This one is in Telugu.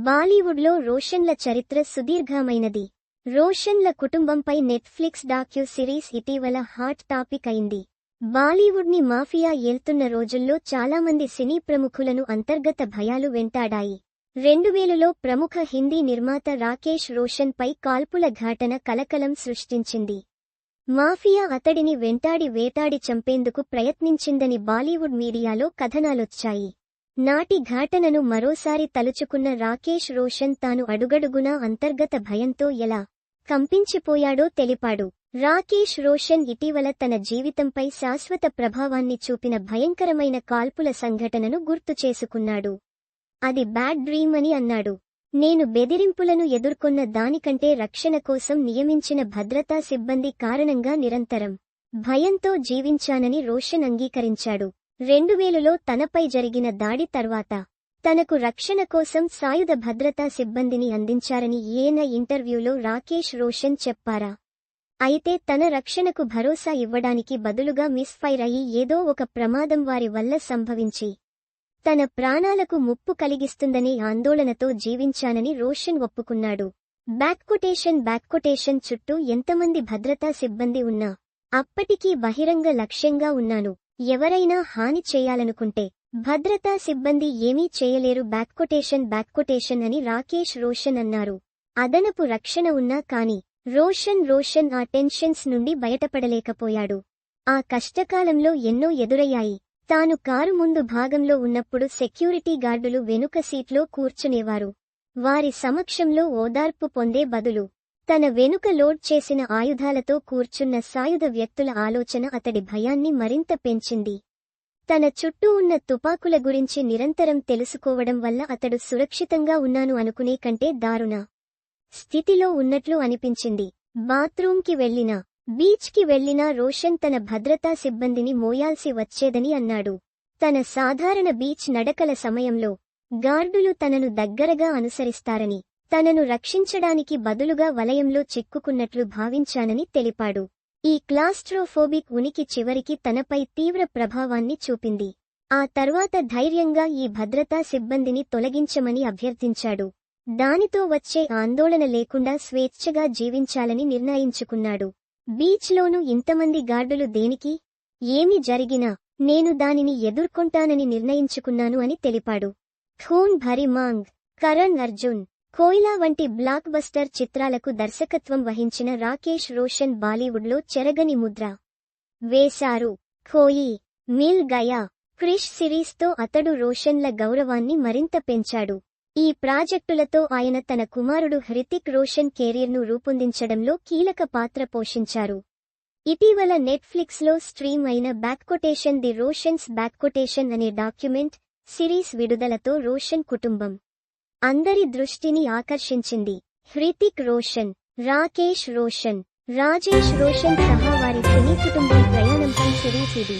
బాలీవుడ్లో రోషన్ల చరిత్ర సుదీర్ఘమైనది. రోషన్ల కుటుంబంపై నెట్ఫ్లిక్స్ డాక్యూ సిరీస్ ఇటీవల హాట్ టాపిక్ అయింది. బాలీవుడ్ని మాఫియా ఏల్తున్న రోజుల్లో చాలామంది సినీ ప్రముఖులను అంతర్గత భయాలు వెంటాడాయి. రెండువేలులో ప్రముఖ హిందీ నిర్మాత రాకేష్ రోషన్ పై కాల్పుల ఘాటన కలకలం సృష్టించింది. మాఫియా అతడిని వెంటాడి వేటాడి చంపేందుకు ప్రయత్నించిందని బాలీవుడ్ మీడియాలో కథనాలొచ్చాయి. నాటి ఘాటనను మరోసారి తలుచుకున్న రాకేష్ రోషన్ తాను అడుగడుగునా అంతర్గత భయంతో ఎలా కంపించిపోయాడో తెలిపాడు. రాకేష్ రోషన్ ఇటీవల తన జీవితంపై శాశ్వత ప్రభావాన్ని చూపిన భయంకరమైన కాల్పుల సంఘటనను గుర్తు చేసుకున్నాడు. అది బ్యాడ్ డ్రీమ్ అని అన్నాడు. నేను బెదిరింపులను ఎదుర్కొన్న దానికంటే రక్షణ కోసం నియమించిన భద్రతా సిబ్బంది కారణంగా నిరంతరం భయంతో జీవించానని రోషన్ అంగీకరించాడు. రెండు వేలులో తనపై జరిగిన దాడి తర్వాత తనకు రక్షణ కోసం సాయుధ భద్రతా సిబ్బందిని అందించారని ఈయన ఇంటర్వ్యూలో రాకేష్ రోషన్ చెప్పారా? అయితే తన రక్షణకు భరోసా ఇవ్వడానికి బదులుగా మిస్ఫైర్ అయి ఏదో ఒక ప్రమాదం వారి వల్ల సంభవించి తన ప్రాణాలకు ముప్పు కలిగిస్తుందనే ఆందోళనతో జీవించానని రోషన్ ఒప్పుకున్నాడు. బ్యాక్కొటేషన్ బ్యాక్కొటేషన్ చుట్టూ ఎంతమంది భద్రతా సిబ్బంది ఉన్నా అప్పటికీ బహిరంగ లక్ష్యంగా ఉన్నాను. ఎవరైనా హాని చేయాలనుకుంటే భద్రతా సిబ్బంది ఏమీ చేయలేరు. బ్యాక్కొటేషన్ బ్యాక్కొటేషన్ అని రాకేష్ రోషన్ అన్నారు. అదనపు రక్షణ ఉన్నా కాని రోషన్ రోషన్ ఆ టెన్షన్స్ నుండి బయటపడలేకపోయాడు. ఆ కష్టకాలంలో ఎన్నో ఎదురయ్యాయి. తాను కారు ముందు భాగంలో ఉన్నప్పుడు సెక్యూరిటీ గార్డులు వెనుక సీట్లో కూర్చునేవారు. వారి సమక్షంలో ఓదార్పు పొందే బదులు తన వెనుక లోడ్ చేసిన ఆయుధాలతో కూర్చున్న సాయుధ వ్యక్తుల ఆలోచన అతడి భయాన్ని మరింత పెంచింది. తన చుట్టూ ఉన్న తుపాకుల గురించి నిరంతరం తెలుసుకోవడం వల్ల అతడు సురక్షితంగా ఉన్నాను అనుకునే కంటే దారుణ స్థితిలో ఉన్నట్లు అనిపించింది. బాత్రూంకి వెళ్ళినా బీచ్కి వెళ్ళినా రోషన్ తన భద్రతా సిబ్బందిని మోయాల్సి వచ్చేదని అన్నాడు. తన సాధారణ బీచ్ నడకల సమయంలో గార్డులు తనను దగ్గరగా అనుసరిస్తారని తనను రక్షించడానికి బదులుగా వలయంలో చిక్కుకున్నట్లు భావించానని తెలిపాడు. ఈ క్లాస్ట్రోఫోబిక్ ఉనికి చివరికి తనపై తీవ్ర ప్రభావాన్ని చూపింది. ఆ తర్వాత ధైర్యంగా ఈ భద్రతా సిబ్బందిని తొలగించమని అభ్యర్థించాడు. దానితో వచ్చే ఆందోళన లేకుండా స్వేచ్ఛగా జీవించాలని నిర్ణయించుకున్నాడు. బీచ్లోనూ ఇంతమంది గార్డులు దేనికి? ఏమి జరిగినా నేను దానిని ఎదుర్కొంటానని నిర్ణయించుకున్నాను అని తెలిపాడు. ఖూన్ భరి మాంగ్ కరణ్ అర్జున్ కోయిలా వంటి బ్లాక్ బస్టర్ చిత్రాలకు దర్శకత్వం వహించిన రాకేష్ రోషన్ బాలీవుడ్లో చెరగని ముద్ర. వేశారు. ఖోయి మిల్ గయా క్రిష్ సిరీస్తో అతడు రోషన్ల గౌరవాన్ని మరింత పెంచాడు. ఈ ప్రాజెక్టులతో ఆయన తన కుమారుడు హృతిక్ రోషన్ కెరీర్ను రూపొందించడంలో కీలక పాత్ర పోషించారు. ఇటీవల నెట్ఫ్లిక్స్లో స్ట్రీమ్ అయిన బ్యాక్కొటేషన్ ది రోషన్స్ బ్యాక్కొటేషన్ అనే డాక్యుమెంట్ సిరీస్ విడుదలతో రోషన్ కుటుంబం. అందరి దృష్టిని ఆకర్షించింది. హృతిక్ రోషన్ రాకేష్ రోషన్ రాజేష్ రోషన్ సహా వారి సినీ కుటుంబం ప్రయాణంపై సిరీస్ ఇది